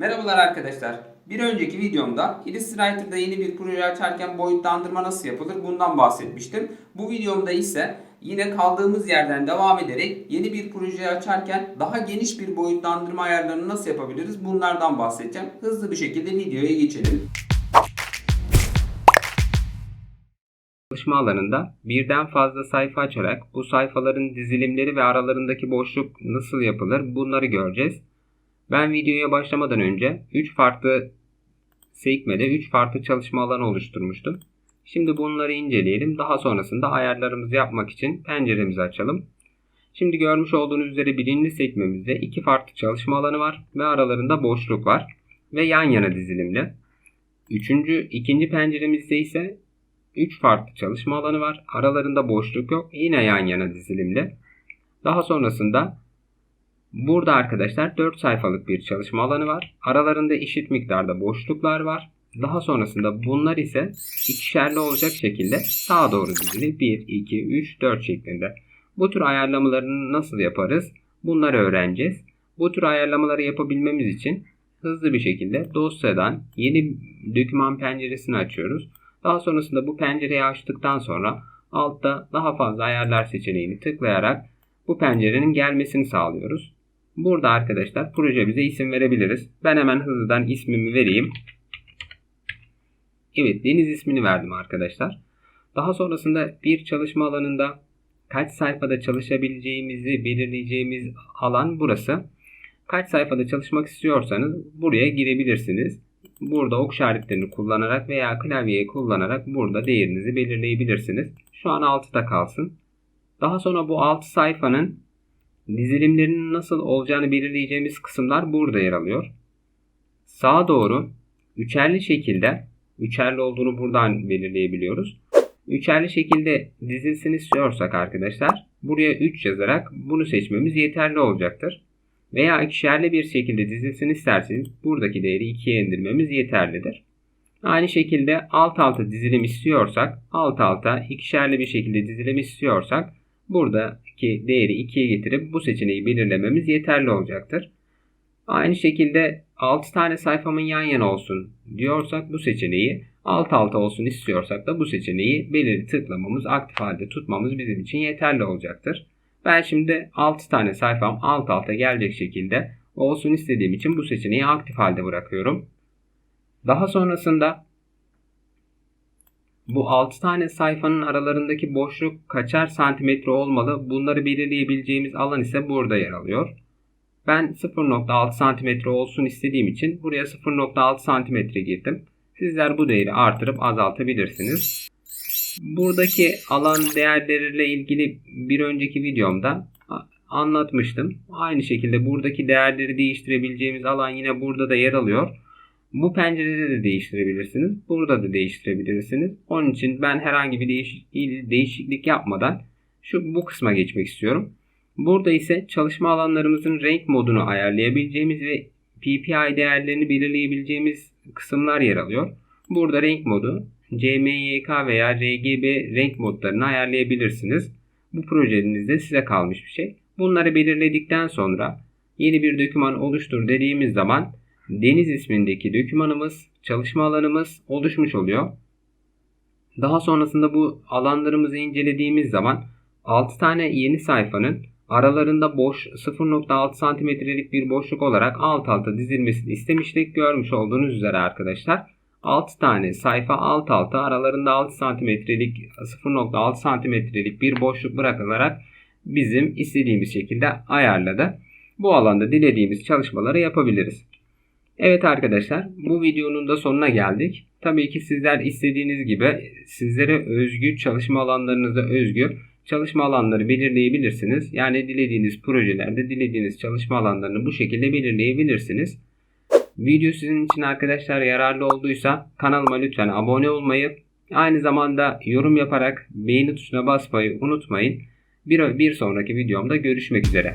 Merhabalar arkadaşlar. Bir önceki videomda Illustrator'da yeni bir proje açarken boyutlandırma nasıl yapılır bundan bahsetmiştim. Bu videomda ise yine kaldığımız yerden devam ederek yeni bir proje açarken daha geniş bir boyutlandırma ayarlarını nasıl yapabiliriz bunlardan bahsedeceğim. Hızlı bir şekilde videoya geçelim. Çalışma alanında birden fazla sayfa açarak bu sayfaların dizilimleri ve aralarındaki boşluk nasıl yapılır bunları göreceğiz. Ben videoya başlamadan önce 3 farklı sekmede 3 farklı çalışma alanı oluşturmuştum. Şimdi bunları inceleyelim. Daha sonrasında ayarlarımızı yapmak için penceremizi açalım. Şimdi görmüş olduğunuz üzere birinci sekmemizde iki farklı çalışma alanı var ve aralarında boşluk var ve yan yana dizilimli. Üçüncü, ikinci penceremizde ise 3 farklı çalışma alanı var. Aralarında boşluk yok. Yine yan yana dizilimli. Daha sonrasında burada arkadaşlar 4 sayfalık bir çalışma alanı var. Aralarında eşit miktarda boşluklar var. Daha sonrasında bunlar ise ikişerli olacak şekilde sağa doğru dizili 1, 2, 3, 4 şeklinde. Bu tür ayarlamalarını nasıl yaparız? Bunları öğreneceğiz. Bu tür ayarlamaları yapabilmemiz için hızlı bir şekilde dosyadan yeni doküman penceresini açıyoruz. Daha sonrasında bu pencereyi açtıktan sonra altta daha fazla ayarlar seçeneğini tıklayarak bu pencerenin gelmesini sağlıyoruz. Burada arkadaşlar projemize isim verebiliriz. Ben hemen hızlıdan ismimi vereyim. Evet deniz ismini verdim arkadaşlar. Daha sonrasında bir çalışma alanında kaç sayfada çalışabileceğimizi belirleyeceğimiz alan burası. Kaç sayfada çalışmak istiyorsanız buraya girebilirsiniz. Burada ok işaretlerini kullanarak veya klavyeyi kullanarak burada değerinizi belirleyebilirsiniz. Şu an 6'da kalsın. Daha sonra bu 6 sayfanın dizilimlerinin nasıl olacağını belirleyeceğimiz kısımlar burada yer alıyor. Sağa doğru üçerli şekilde, üçerli olduğunu buradan belirleyebiliyoruz. Üçerli şekilde dizilsin istiyorsak arkadaşlar buraya 3 yazarak bunu seçmemiz yeterli olacaktır. Veya ikişerli bir şekilde dizilsin isterseniz buradaki değeri 2'ye indirmemiz yeterlidir. Aynı şekilde alt alta dizilim istiyorsak alt alta ikişerli bir şekilde dizilim istiyorsak buradaki değeri 2'ye getirip bu seçeneği belirlememiz yeterli olacaktır. Aynı şekilde 6 tane sayfamın yan yana olsun diyorsak bu seçeneği alt alta olsun istiyorsak da bu seçeneği belirli tıklamamız aktif halde tutmamız bizim için yeterli olacaktır. Ben şimdi 6 tane sayfam alt alta gelecek şekilde olsun istediğim için bu seçeneği aktif halde bırakıyorum. Daha sonrasında bu 6 tane sayfanın aralarındaki boşluk kaçar santimetre olmalı bunları belirleyebileceğimiz alan ise burada yer alıyor. Ben 0.6 santimetre olsun istediğim için buraya 0.6 santimetre girdim. Sizler bu değeri artırıp azaltabilirsiniz. Buradaki alan değerleriyle ilgili bir önceki videomda anlatmıştım. Aynı şekilde buradaki değerleri değiştirebileceğimiz alan yine burada da yer alıyor. Bu pencerede de değiştirebilirsiniz. Burada da değiştirebilirsiniz. Onun için ben herhangi bir değişik, değişiklik yapmadan şu bu kısma geçmek istiyorum. Burada ise çalışma alanlarımızın renk modunu ayarlayabileceğimiz ve PPI değerlerini belirleyebileceğimiz kısımlar yer alıyor. Burada renk modu CMYK veya RGB renk modlarını ayarlayabilirsiniz. Bu projenizde size kalmış bir şey. Bunları belirledikten sonra yeni bir doküman oluştur dediğimiz zaman Deniz ismindeki dokümanımız, çalışma alanımız oluşmuş oluyor. Daha sonrasında bu alanlarımızı incelediğimiz zaman 6 tane yeni sayfanın aralarında boş 0.6 santimetrelik bir boşluk olarak alt alta dizilmesini istemiştik. Görmüş olduğunuz üzere arkadaşlar. 6 tane sayfa alt alta aralarında 6 santimetrelik 0.6 santimetrelik bir boşluk bırakılarak bizim istediğimiz şekilde ayarladı. Bu alanda dilediğimiz çalışmaları yapabiliriz. Evet arkadaşlar bu videonun da sonuna geldik. Tabii ki sizler istediğiniz gibi sizlere özgü çalışma alanlarınıza özgü çalışma alanları belirleyebilirsiniz. Yani dilediğiniz projelerde dilediğiniz çalışma alanlarını bu şekilde belirleyebilirsiniz. Video sizin için arkadaşlar yararlı olduysa kanalıma lütfen abone olmayı, aynı zamanda yorum yaparak beğeni tuşuna basmayı unutmayın. Bir, bir sonraki videomda görüşmek üzere.